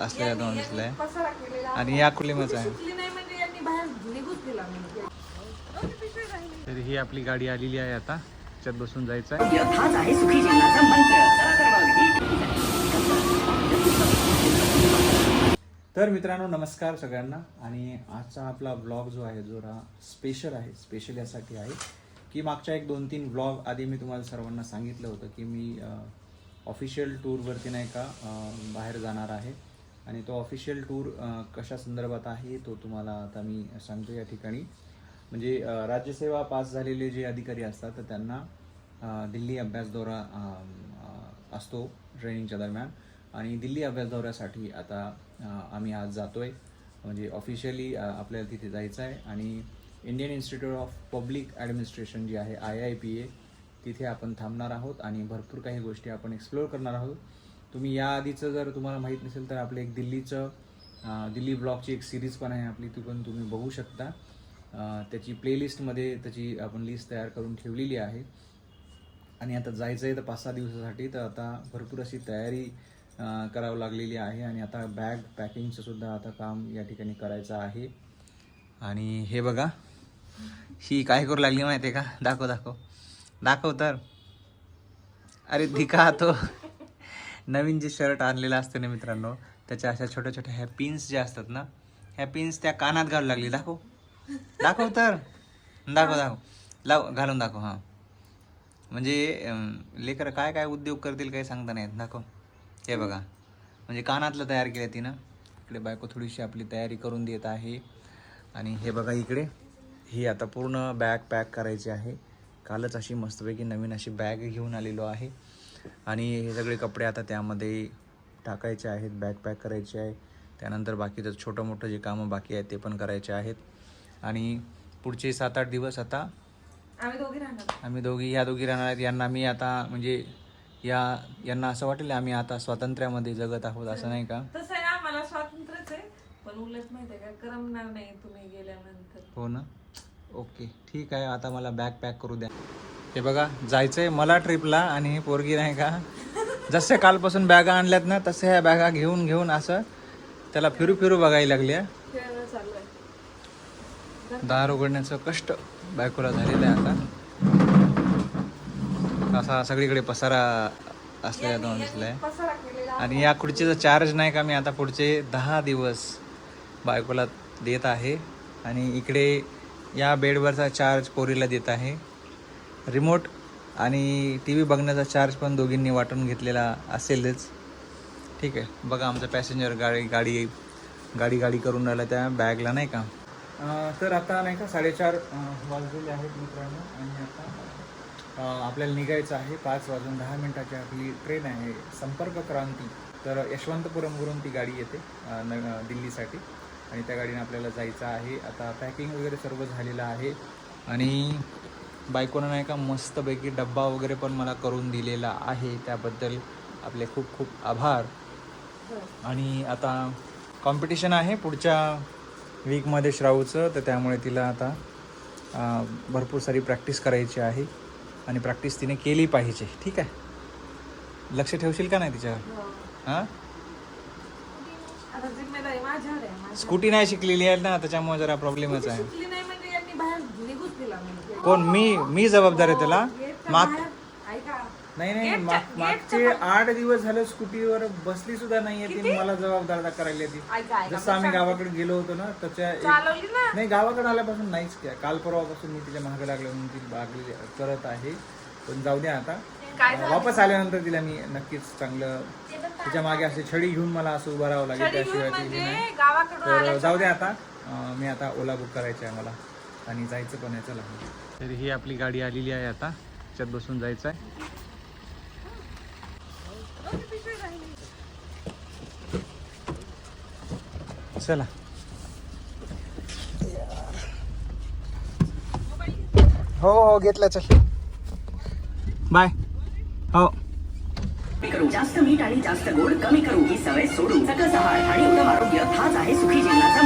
असलेला दोन आहे. आणि या कुलिमाचा आहे. म्हणजे नाही तर ही आपली गाडी आलेली आहे आता. त्याच्यात बसून जायचं आहे. तर मित्रांनो नमस्कार सगळ्यांना. आणि आजचा आपला ब्लॉग जो आहे जो रा स्पेशल आहे स्पेशल यासाठी आहे की मागच्या एक दोन तीन ब्लॉग आधी मी तुम्हाला सर्वांना सांगितलं होतं की मी ऑफिशियल टूरवरती नाही का बाहेर जाणार आहे. आणि तो ऑफिशियल टूर कशा संदर्भात आहे तो तुम्हाला आता मी सांगतो या ठिकाणी. म्हणजे राज्यसेवा पास झालेले जे अधिकारी असतात तर त्यांना दिल्ली अभ्यास दौरा असतो ट्रेनिंगच्या दरम्यान. आणि दिल्ली अभ्यास दौऱ्यासाठी आता आम्ही आज जातो आहे म्हणजे ऑफिशियली आपल्याला तिथे जायचं आहे. आणि Indian Institute of Public Administration जी आहे आय आय पी ए तिथे आपण थांबणार आहोत आणि भरपूर काही गोष्टी आपण एक्सप्लोअर करणार आहोत. तुम्ही या आधीचं जर तुम्हाला माहीत नसेल तर आपलं एक दिल्लीचं दिल्ली ब्लॉगची एक सिरीज पण आहे आपली ती पण तुम्ही बघू शकता. त्याची प्लेलिस्टमध्ये त्याची आपण लिस्ट तयार करून ठेवलेली आहे. आणि आता जायचं आहे तर पाच सहा दिवसासाठी तर आता भरपूर अशी तयारी करावं लागलेली आहे. आणि आता बॅग पॅकिंगचं सुद्धा आता काम या ठिकाणी करायचं आहे. आणि हे बघा ही काय करू लागली माहिती आहे का? दाखव दाखव. दाखव तर. अरे धिका तो. नवीन जे शर्ट आणलेलं असतं ना मित्रांनो त्याच्या अशा छोट्या छोट्या ह्या पिन्स ज्या असतात ना ह्या पिन्स त्या कानात घालू लागली. दाखव. दाखव तर. दाखव दाखव. लाव घालून दाखव हां. म्हणजे लेकर लेकरं काय काय उद्योग करतील काही सांगता नाहीत दाखव. हे बघा. म्हणजे कानातलं तयार केलं तिनं. इकडे बायको थोडीशी आपली तयारी करून देत आहे. आणि हे बघा इकडे. ही आता पूर्ण बॅग पॅक करायची आहे. कालच अशी मस्तपैकी नवीन अशी बॅग घेऊन आलेलो आहे. आणि हे सगळे कपडे आता त्यामध्ये टाकायचे आहेत बॅग पॅक करायचे आहे. त्यानंतर बाकीचं छोटं मोठं जे कामं बाकी आहेत ते पण करायचे आहेत. आणि पुढचे सात आठ दिवस आता आम्ही दोघी राहणार. आम्ही दोघी या दोघी राहणार आहेत. यांना मी आता म्हणजे या यांना असं वाटेल आम्ही आता स्वातंत्र्यामध्ये जगत आहोत असं नाही का? तसं आहे आम्हाला स्वातंत्र्यच आहे. पण उलट माहिती आहे का करमणार नाही तुम्ही गेल्यानंतर. हो ना? ओके. ठीक आहे आता मला बॅग पॅक करू द्या. हे बघा जायचंय मला ट्रिपला आणि ही पोरगी नाही का? जसे कालपासून बॅगा आणल्यात ना तसे ह्या बॅगा घेऊन घेऊन असं त्याला फिरू फिरू बघायला लागल्या. आहे दार उघडण्याचं कष्ट बायकोला झालेलं आहे आता. असा सगळीकडे पसारा असलेला दोन दिसलाय. आणि या खुर्चीचा चार्ज नाही का मी आता पुढचे दहा दिवस बायकोला देत आहे. आणि इकडे या बेडवरचा चार्ज पोरीला देत आहे. रिमोट आणि टी व्ही बघण्याचा चार्ज पण दोघींनी वाटून घेतलेला असेलच. ठीक आहे. बघा आमचं पॅसेंजर गाडी गाडी गाडी गाडी करून राहिला त्या बॅगला नाही का? तर आता नाही का साडेचार वाजलेले आहेत मित्रांनो आणि आता आपल्याला निघायचं आहे पाच वाजून दहा मिनटाची आपली ट्रेन आहे संपर्क क्रांती. तर यशवंतपुरमवरून ती गाडी येते न दिल्लीसाठी. आणि त्या गाडीने आपल्याला जायचं आहे. आता पॅकिंग वगैरे सर्व झालेलं आहे. आणि बायकोनं नाही का मस्तपैकी डब्बा वगैरे पण मला करून दिलेला आहे. त्याबद्दल आपले खूप खूप आभार. आणि आता कॉम्पिटिशन आहे पुढच्या वीकमध्ये श्रावचं तर त्यामुळे तिला आता भरपूर सारी प्रॅक्टिस करायची आहे. आणि प्रॅक्टिस तिने केली पाहिजे. ठीक आहे? लक्ष ठेवशील का नाही तिच्यावर हो. हां? स्कूटी नाही शिकलेली आहे ना त्याच्यामुळे जरा प्रॉब्लेमच आहे सुटली नाही म्हणजे यांनी बाहेर निघूच दिला नाही कोण? मी मी जबाबदार आहे त्याला. माग नाही नाही गेटच्या- माग- मागचे आठ दिवस झाले स्कूटीवर बसली सुद्धा नाहीये ती. मला जबाबदार करायला ती ऐका ऐका जसं आम्ही गावाकडे गेलो होतो ना त्याच्या एक- चालवली ना? नाही गावाकडे आल्यापासून नाहीच क्या काल परवापासून मी तिच्या महाग लागलो म्हणून ती बागली करत आहे. पण जाऊ द्या आता. काय वापस आल्यानंतर तिला मी नक्कीच चांगलं तिच्यामागे अशी छडी घेऊन मला असं उभं राहावं लागेल त्याशिवाय ती हे म्हणजे नाही. गावाकडून तर जाऊ द्या आता. अं, मी आता ओला बुक करायची आहे मला आणि जायचं पण आहे चला तर ही आपली गाडी आलेली आहे आता. त्याच्यात बसून जायचं आहे चला. हो हो घेतलं चल. बाय. हो. कमी करू जास्त मीठ आणि जास्त गोड कमी करू. ही सवय सोडू सकस आहार आणि उत्तम आरोग्य हाच आहे सुखी जीवनाचा